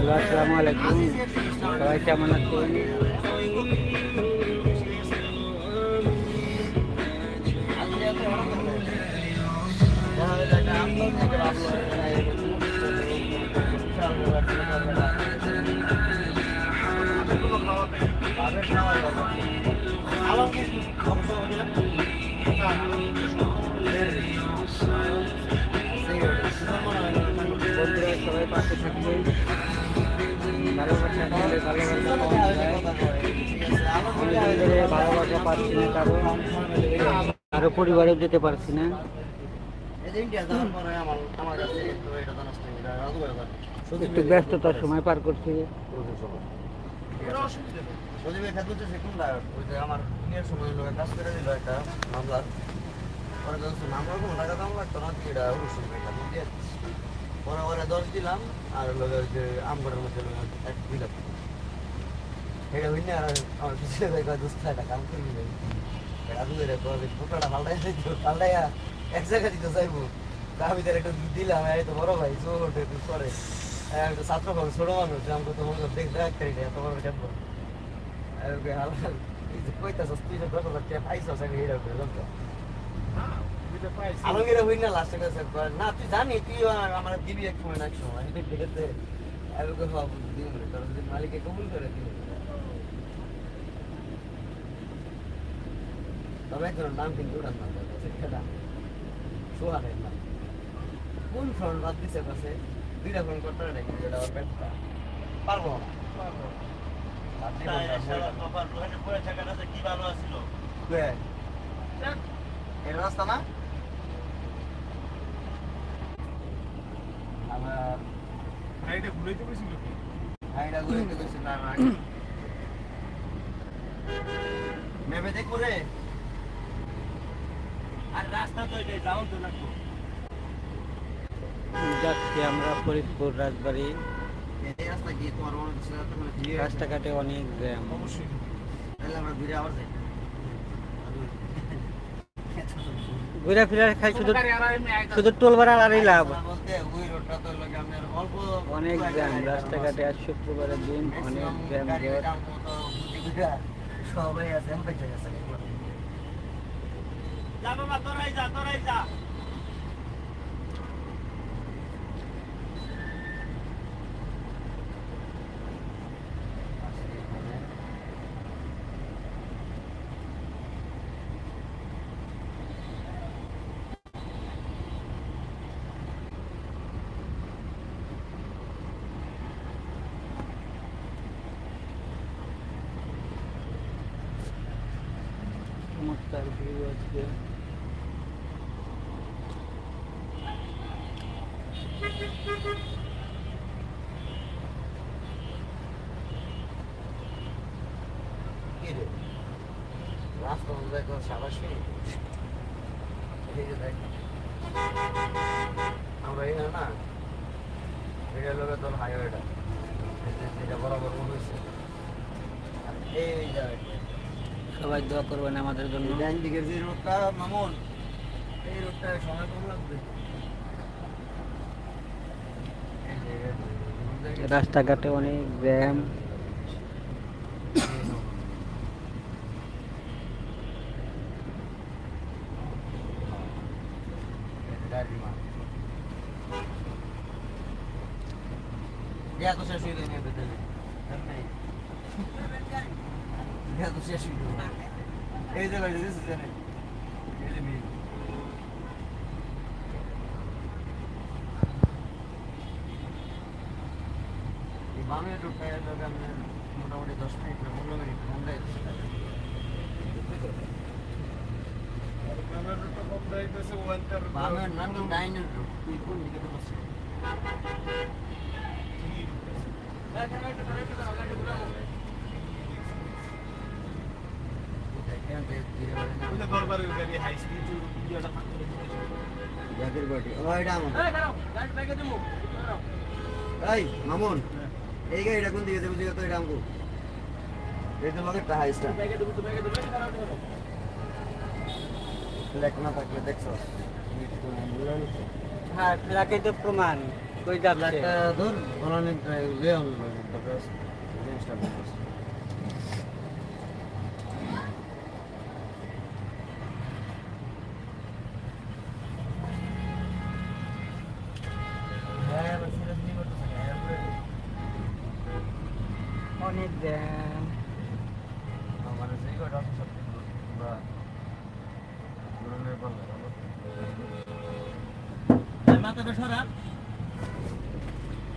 Hello আসসালামু আলাইকুম সবাই কেমন আছেন বন্ধুরা আরও পরিবারেও যেতে পারছি না। একটু ব্যস্ততার সময় পার করছি। আমার সময় লোকের কাজ করে দিল একটা মামলার পরে না এটা ওরা দশ দিলাম, আর লোকে ওই যে মধ্যে এক এটা হইনি আর আমার পিছনে ভাই কয় দোস্ত একটা কাম করে এটা পাল্টাই পাল্টাইয়া এক দিতে চাইব। তা আমি তার একটা দিলাম তো বড় ভাই একটু করে। ছাত্র ভাবে ছোট মানুষ আমাকে তো মনে দেখ দেখ করি এত বড় দেখব কইতাছ তুই যে দশ হাজার হই না লাস্টে কাছে না, তুই জানি, তুই আমার দিবি এক সময় এক সময়, আমি দিন মালিকে কবুল করে দিন উড়ান না সেটা সোহানের নাম। কোন ফ্রন্ট বাদ দিছে কাছে দুইটা ফোন করতে পারে নাকি? যেটা আমার পেটটা পারব না। আপনি কয়ে এর রাস্তা না? আমার আইডা ঘুরাইতে না না মেবে দেখব রে আর রাস্তা তো এটাই যাও তো লাগবো যাচ্ছি আমরা ফরিদপুর রাজবাড়ি। রাস্তাঘাটে অনেক জ্যাম। ঘুরে ফিরে খাই শুধু শুধু টোল ভাড়া আরই লাভ। অনেক জ্যাম। রাস্তাঘাটে আজ শুক্রবারের দিন অনেক জ্যাম সবাই আছে যা বাবা তোরাই যা তোরাই যা চমৎকার ভিউ আজকে কি রে রাস্তা মধ্যে দেখো সাবাসি এই যে দেখ আমরা এই না এটা লোকে তোর হাইওয়েটা এটা বরাবর হয়েছে এই সবাই দোয়া করবেন আমাদের জন্য। ডান দিকের যে রোডটা মামুন এই রোডটা সময় কম লাগবে। রাস্তাঘাটে অনেক জ্যাম Ya তো শেষ হয়ে গেছে ভেতরে Ya তো শেষ গেছে এই যে ভাই দিছে জানে এই যে রোডটা এলাকা আপনার মোটামুটি দশ মিনিট না পনেরো মিনিট ঘন্টায় বামে নান্দন ডাইনের রোড তুই কোন দিকে তো বসে জাকির বাড়ি ও এটা আমার এই মামুন, এই গাড়িটা কোন দিকে যাবে দিকে তো এটা আমগো এই তো লগেরটা হাইস্টা লেখ না থাকলে দেখছ? হ্যাঁ ফ্ল্যাগে তো প্রমাণ। কই যাচ্ছে ধর অনলাইন লে জিনিসটা হ্যাঁ হ্যাঁ অনেক কিছু আমরা ধরনের পারলে মাথাটা সরা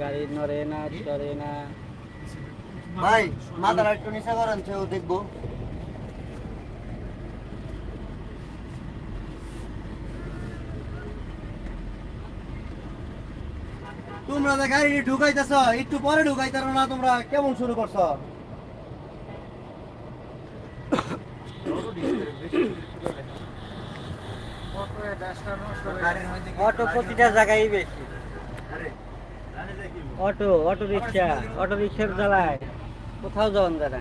গাড়ি নড়ে না চড়ে না। ভাই মাথার একটু নিচা করেন সেও দেখব। তোমরা যে গাড়ি ঢুকাইতেছ একটু পরে ঢুকাইতে না তোমরা কেমন শুরু করছ? অটো প্রতিটা জায়গায় বেশি। অটো অটো রিক্সা, অটো রিক্সার জ্বালায়। কোথাও যাওয়ান না।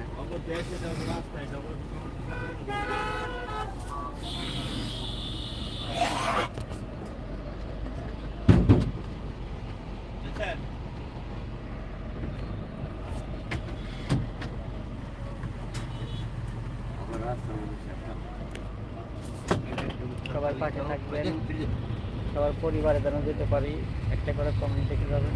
সবার পাশে থাকবেন। সবার পরিবারে যেন যেতে পারি, একটা করে কমেন্ট দেখে যাবেন।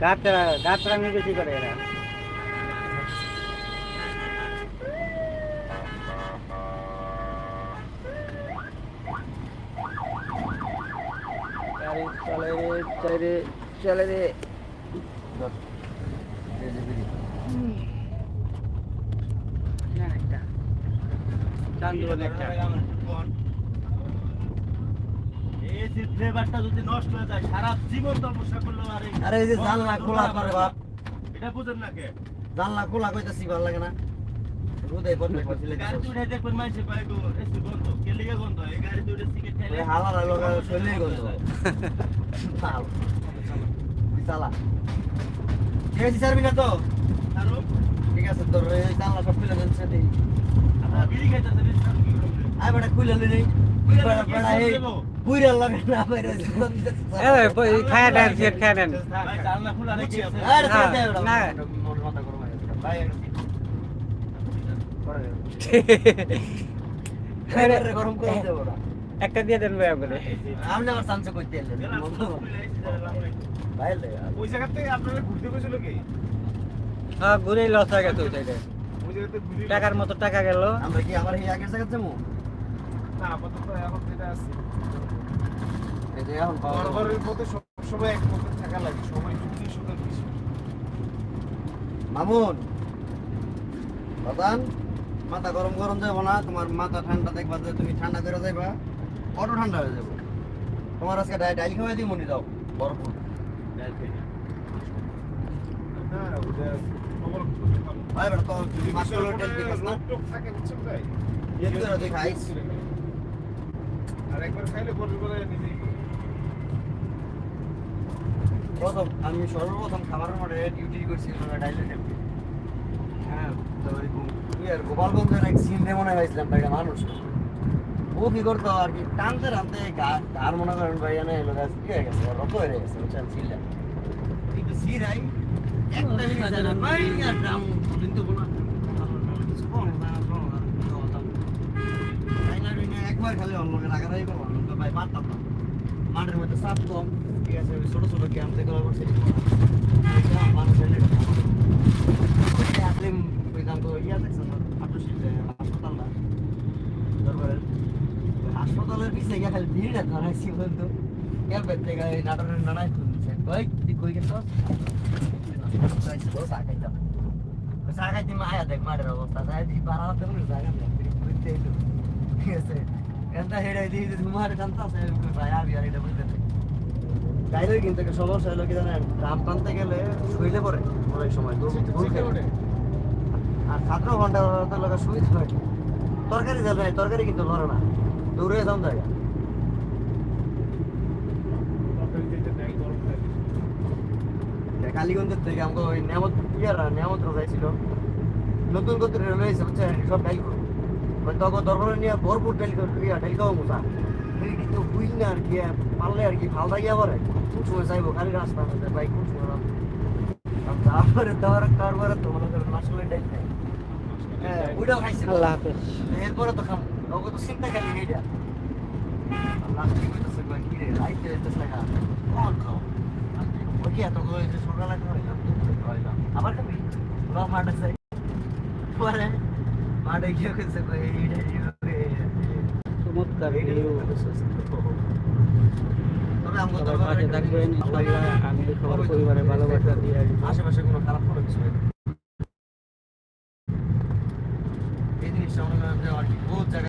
গাছরা গাছরা নিয়ে বেশি করে এরা চলে রে চলে রে চলে রে না, একটা। যে ফ্লেভারটা যদি নষ্ট হয়ে যায় সারা জীবন তপস্যা করল আর আরে এই যে জানলা খোলা করে বাপ। এটা বুঝেন না কে? জানলা খোলা কইতাছি ভালো লাগে না। রোদে পড়তে পড়ছিলে গাড়ি তুলে দেখবেন মাইসে পায় গো এসে বন্ধ কে লিগে বন্ধ এই গাড়ি তুলে সিগারেট খাইলে হালা লাগা শরীরে গন্ধ। চাল। চালা। ঠিক আছে স্যার বিনা তো? আরও ঠিক আছে তোর এই জানলা সব খুলে দেন সাথে আপনারা বিড়ি খাইতেছেন এই সারা কি করবে? আই বেটা খুলে লই একটা দিয়ে দেন ভাই আপনি আমার সানসে কইতে এলেন গেলাম, খুলে এসে যারা লাভ নাই। ভাই ওই জায়গা থেকে আপনারা ঘুরতে গেছিল কি হ্যাঁ ঘুরেই লস হয়ে গেছে ওই ঘুরে টাকার মতো টাকা গেল আমরা কি আবার এই আগের জায়গা যাব না আপাতত এখন যেটা আছে। এই এখন পাওয়া মধ্যে সবসময় এক মতো থাকা লাগে সময় যুক্তি সুন্দর কিছু মামুন প্রধান মাথা গরম গরম যাব না তোমার মাথা ঠান্ডা দেখবা যে তুমি ঠান্ডা করে যাইবা অটো ঠান্ডা হয়ে যাব তোমার আজকে ডাইল খাওয়াই দিই মনি দাও বরফ। না। ওটা খবর ভাই বেটা তো ডাইল দিবাস না? থাকে বুঝছেন ভাই? ইয়ে করে তুই খাইস আর একবার খাইলে পরে পরে নিজেই প্রথম আমি সর্বপ্রথম খাবারের মাঠে ডিউটি করছি ডাইলে হ্যাঁ ওই গোপালগঞ্জের এক সিনে মনে হয়েছিলাম ভাই মানুষ। ও কি করতো আর কি টানতে টানতে গার মনে করেন ভাই এনে এলো গাছ কি হয়ে গেছে রত হয়ে গেছে বুঝছেন সিলটা কিন্তু সিরাই একটা জিনিস জানেন ভাই আর কিন্তু কোনো একবার খালি অন্য রাগারাগি করব না, ভাই পারতাম না। মাঠের মধ্যে চাপ কম ঠিক আছে ওই ছোট ছোট ক্যাম্প থেকে করছি ওইটা আসলে কইতাম তো ইয়া দেখছেন আটু শিল্পে হাসপাতাল না দরবারের ওই হাসপাতালের পিছে গিয়ে খালি ভিড় ধরাইছি বলতো। ক্যাম্পের থেকে এই নাটকের নানাই খুলছে কই তুই কই গেছ চা খাইতাম চা খাইতে মায়া দেখ মাঠের অবস্থা। হতে পারে জায়গা ঠিক আছে? দিয়ে তোমার কান্তা আছে ভাই আর এটা বুঝতে গাইলে কিন্তু একটা সমস্যা হলো কি জানেন রাম টানতে গেলে শুইলে পড়ে অনেক সময়। আর ঘণ্টা লোক শুইতে হয় তরকারি যাবে তরকারি কিন্তু লড়ে না দৌড়ে দাম জায়গা কালীগঞ্জের থেকে আমাকে ওই নেমত ইয়ারা নেমত রোজাইছিল নতুন করতে রেলওয়ে সব ডাইল তখন দরকার নিয়ে ভরপুর ডাইল ইয়া খাওয়া মুসা কিন্তু বুঝ না আর কি পারলে আর কি ফালদা গিয়া পরে কোন সময় চাইব খালি রাস্তা মধ্যে বাইক কোন সময় তারপরে দেওয়ার কারবারে তো মনে করেন হ্যাঁ ওইটাও খাইছে আল্লাহ হাফেজ। এরপরে তো খাম। ওকে তো চিন্তা খালি এইটা আল্লাহ কি কইতেছে কই কি রে রাইতে হইতেছে না কোন খাও ওই এত করে সকালে খাইলাম আবার খাবি যাই পরে মাঠে গিয়ে কইছে কই এইটা এইভাবে চমৎকার এইটা ভিউ তবে আমগো সবাই পাশে থাকবেন ইনশাআল্লাহ আমি সবার পরিবারের ভালোবাসা দিয়ে আশেপাশে কোনো খারাপ কোনো কিছু এই জিনিসটা মনে করেন আর কি বহুত জায়গায়